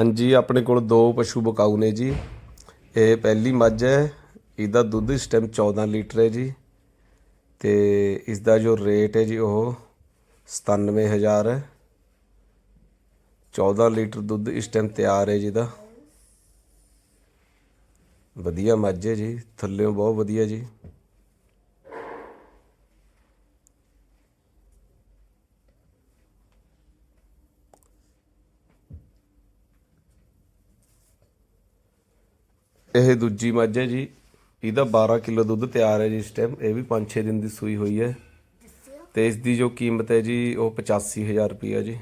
ਹਾਂਜੀ, ਆਪਣੇ ਕੋਲ ਦੋ ਪਸ਼ੂ ਬਕਾਊ ਨੇ ਜੀ। ਇਹ ਪਹਿਲੀ ਮੱਝ ਹੈ, ਇਹਦਾ ਦੁੱਧ ਇਸ ਟਾਈਮ 14 ਲੀਟਰ ਹੈ ਜੀ। ਤੇ ਇਸ ਦਾ ਜੋ ਰੇਟ ਹੈ ਜੀ ਉਹ 97000 ਹੈ। 14 ਲੀਟਰ ਦੁੱਧ ਇਸ ਟਾਈਮ ਤਿਆਰ ਹੈ ਜੀ ਦਾ ਵਧੀਆ ਮੱਝ ਹੈ ਜੀ, ਥੱਲਿਓਂ ਬਹੁਤ ਵਧੀਆ ਜੀ। ਇਹ ਦੂਜੀ ਮੱਝ ਹੈ ਜੀ। ਇਹਦਾ 12 ਕਿਲੋ ਦੁੱਧ ਤਿਆਰ ਹੈ ਜੀ ਇਸ ਟਾਈਮ ਇਹ ਵੀ 5-6 ਦਿਨ ਦੀ ਸੂਈ ਹੋਈ ਹੈ। ਤੇ ਇਸ ਦੀ ਜੋ ਕੀਮਤ ਹੈ ਜੀ, ਉਹ 85000 ਰੁਪਈਆ ਜੀ।